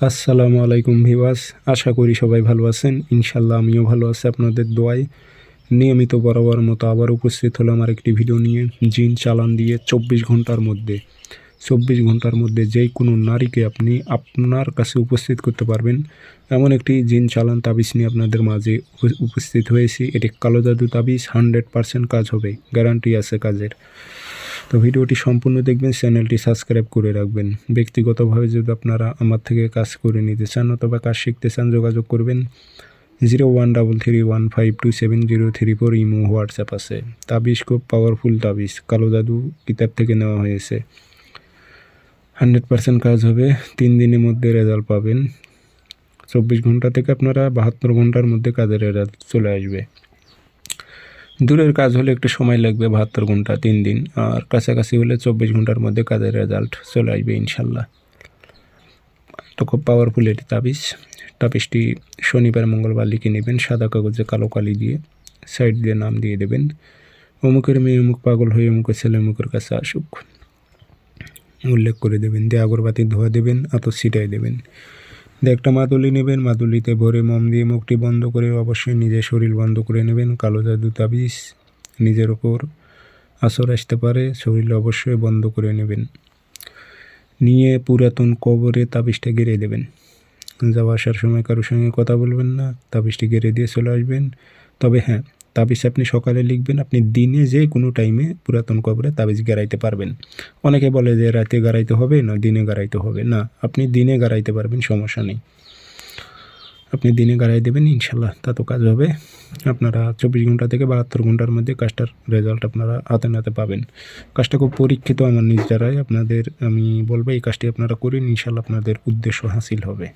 আসসালামু আলাইকুম ভিওয়াস আশা করি সবাই ভালো আছেন। ইনশাল্লাহ আমিও ভালো আছি আপনাদের দোয়ায়। নিয়মিত বরাবর মতো আবার উপস্থিত হলাম আর একটি ভিডিও নিয়ে, জিন চালান দিয়ে চব্বিশ ঘণ্টার মধ্যে। চব্বিশ ঘণ্টার মধ্যে যেই কোনো নারীকে আপনি আপনার কাছে উপস্থিত করতে পারবেন। এমন একটি জিন চালান তাবিজ নিয়ে আপনাদের মাঝে উপ- উপস্থিত হয়েছি। এটি কালো জাদু তাবিজ, হান্ড্রেড পার্সেন্ট কাজ হবে। গ্যারান্টি আছে কাজের। তো ভিডিওটি সম্পূর্ণ দেখবেন, চ্যানেলটি সাবস্ক্রাইব করে রাখবেন। ব্যক্তিগতভাবে যদি আপনারা আমার থেকে কাজ করে নিতে চান অথবা কাজ শিখতে চান, যোগাযোগ করবেন zero one double three one five two seven zero three four imo, WhatsApp আছে। তাবিজ খুব পাওয়ারফুল তাবিজ, কালো জাদু কিতাব থেকে নেওয়া হয়েছে। হান্ড্রেড পার্সেন্ট কাজ হবে, তিন দিনের মধ্যে রেজাল্ট পাবেন। চব্বিশ ঘণ্টা থেকে আপনারা বাহাত্তর ঘণ্টার মধ্যে কাজের রেজাল্ট চলে আসবে। দূরের কাজ হলে একটু সময় লাগবে বাহাত্তর ঘণ্টা, তিন দিন। আর কাছাকাছি হলে চব্বিশ ঘণ্টার মধ্যে কাজের রেজাল্ট চলে আসবে ইনশাল্লাহ। তো খুব পাওয়ারফুল এটি তাবিজ। তাবিজটি শনিবার, মঙ্গলবার লিখে নেবেন, সাদা কাগজে কালো কালি দিয়ে সাইড দিয়ে নাম দিয়ে দেবেন। অমুকের মেয়ে, অমুক পাগল হয়ে অমুকের ছেলে, অমুকের কাছে আসুক। উল্লেখ করে দেবেন, দিয়ে আগরবাতি ধোয়া দেবেন, আতর ছিটাই দেবেন। দিয়ে একটা মাদুলি নেবেন, মাদুলিতে ভরে মম দিয়ে মুখটি বন্ধ করে অবশ্যই নিজের শরীর বন্ধ করে নেবেন। কালো জাদু তাবিজ নিজের ওপর আসর আসতে পারে, শরীর অবশ্যই বন্ধ করে নেবেন। নিয়ে পুরাতন কবরে তাবিজটা গেড়ে দেবেন। যাওয়া আসার সময় কারোর সঙ্গে কথা বলবেন না, তাবিজটি গেড়ে দিয়ে চলে আসবেন। তবে হ্যাঁ তাবিজ আপনি সকালে লিখবেন, আপনি দিনে যে কোনো টাইমে পুরাতন কবরে তাবিজ গাড়াইতে পারবেন। অনেকে বলে যে রাতে গাড়াইতে হবে না, দিনে গাড়াইতে হবে। না, আপনি দিনে গাড়াইতে পারবেন, সমস্যা নেই। আপনি দিনে গাড়াই দেবেন ইনশাল্লাহ তা তো কাজ হবে। আপনারা চব্বিশ ঘণ্টা থেকে বাহাত্তর ঘণ্টার মধ্যে কাজটার রেজাল্ট আপনারা হাতে নাতে পাবেন। কাজটা খুব পরীক্ষিত আমার নিজ দ্বারাই। আপনাদের, আমি বলব, এই কাজটি আপনারা করুন ইনশাল্লাহ আপনাদের উদ্দেশ্য হাসিল হবে।